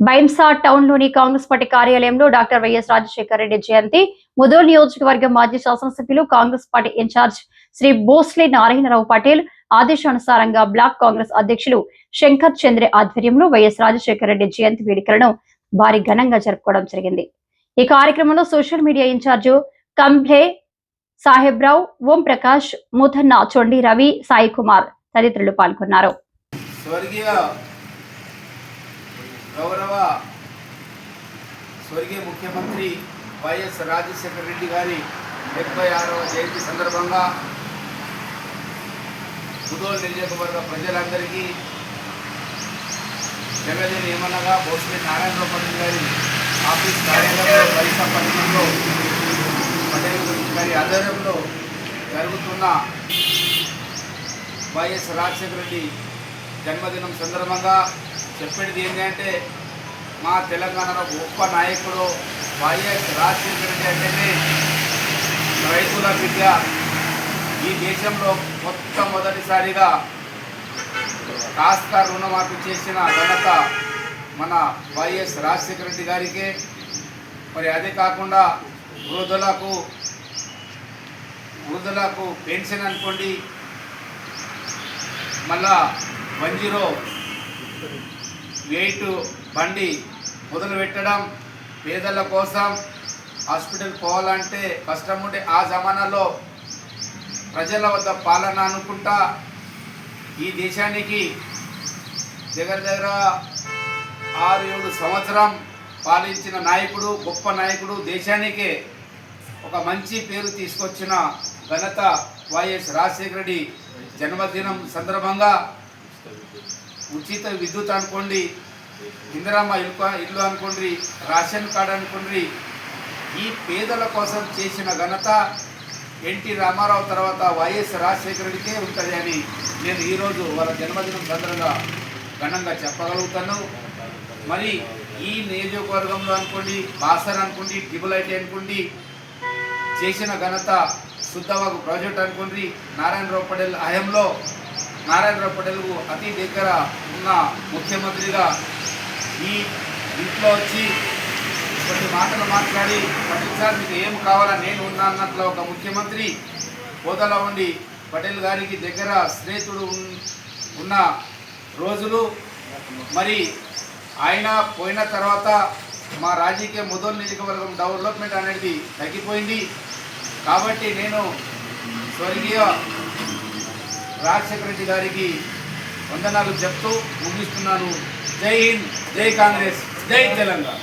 బైంసా టౌన్లోని కాంగ్రెస్ పార్టీ కార్యాలయంలో doctor YS Rajasekhara Reddy జయంతి. ముదోల్ నియోజకవర్గం మాజీ శాసనసభ్యులు కాంగ్రెస్ పార్టీ ఇన్ఛార్జ్ శ్రీ భోస్లే నారాయణరావు పటేల్ ఆదేశానుసారంగా బ్లాక్ కాంగ్రెస్ అధ్యక్షులు శంకర్ చంద్రే ఆధ్వర్యంలో వైఎస్ రాజశేఖర రెడ్డి జయంతి వేడుకలను భారీ ఘనంగా జరుపుకోవడం జరిగింది. ఈ కార్యక్రమంలో social media incharge Kamble Sahebrao Om Prakash Muthanna Chondi Ravi Sai Kumar తదితరులు పాల్గొన్నారు. స్వర్గీయ గౌరవ స్వర్గీయ ముఖ్యమంత్రి వైఎస్ రాజశేఖర రెడ్డి గారి డెబ్బై ఆరవ జయంతి సందర్భంగా ముదోల్ నియోజకవర్గ ప్రజలందరికీ ఎమ్మెల్యే ఏమనగా భోసలి నారాయణరావు పటేల్ గారి ఆఫీస్ కార్యాలయంలో వైసా పట్టణంలో పటేల్ గారి ఆధ్వర్యంలో జరుగుతున్న వైఎస్ రాజశేఖర రెడ్డి జన్మదినం సందర్భంగా చెప్పేది ఏంటంటే మా తెలంగాణలో గొప్ప నాయకుడు వైఎస్ రాజశేఖర రెడ్డి అంటే రైతుల బిడ్డ. ఈ దేశంలో మొట్టమొదటిసారిగా కాస్త రుణమాఫీ చేసిన ఘనత మన వైఎస్ రాజశేఖర రెడ్డి గారికే. మరి అదే కాకుండా వృద్ధులకు వృద్ధులకు పెన్షన్ అనుకోండి మళ్ళా వన్ జీరో ఎయిట్ బండి మొదలుపెట్టడం పేదల కోసం హాస్పిటల్ పోవాలంటే కష్టం ఉండే ఆ జమానాలో ప్రజల వద్ద పాలన అనుకుంటా ఈ దేశానికి దగ్గర దగ్గర ఆరు ఏడు సంవత్సరం పాలించిన నాయకుడు గొప్ప నాయకుడు దేశానికే ఒక మంచి పేరు తీసుకొచ్చిన ఘనత వైఎస్ రాజశేఖర రెడ్డి జన్మదినం సందర్భంగా ఉచిత విద్యుత్ అనుకోండి ఇందిరామ్మ ఇల్లు ఇల్లు అనుకోండి రేషన్ కార్డు అనుకోండి ఈ పేదల కోసం చేసిన ఘనత ఎన్టీ రామారావు తర్వాత వైఎస్ రాజశేఖర రెడ్డికే ఉంటుంది అని నేను ఈరోజు వాళ్ళ జన్మదినం సందర్భంగా ఘనంగా చెప్పగలుగుతాను. మరి ఈ నియోజకవర్గంలో అనుకోండి బాసర్ అనుకోండి డిబులైట్ ఐటీ అనుకోండి చేసిన ఘనత శుద్ధవాగు ప్రాజెక్ట్ అనుకోండి నారాయణరావు పటేల్ హయంలో నారాయణరావు పటేల్కు అతి దగ్గర ఉన్న ముఖ్యమంత్రిగా ఈ ఇంట్లో వచ్చి కొన్ని మాటలు మాట్లాడి పటేల్ సార్ మీకు ఏం కావాలా? నేను ఉన్నా అన్నట్లు ఒక ముఖ్యమంత్రి హోదాలో ఉండి పటేల్ గారికి దగ్గర స్నేహితుడు ఉన్న రోజులు. మరి ఆయన పోయిన తర్వాత మా రాజకీయ ముదోల్ నియోజకవర్గం డెవలప్మెంట్ అనేది తగ్గిపోయింది. కాబట్టి నేను స్వర్గీయ రాజశేఖర రెడ్డి గారికి వందనాలు చెప్తూ ముగిస్తున్నాను. జై హింద్ జై కాంగ్రెస్ జై తెలంగాణ.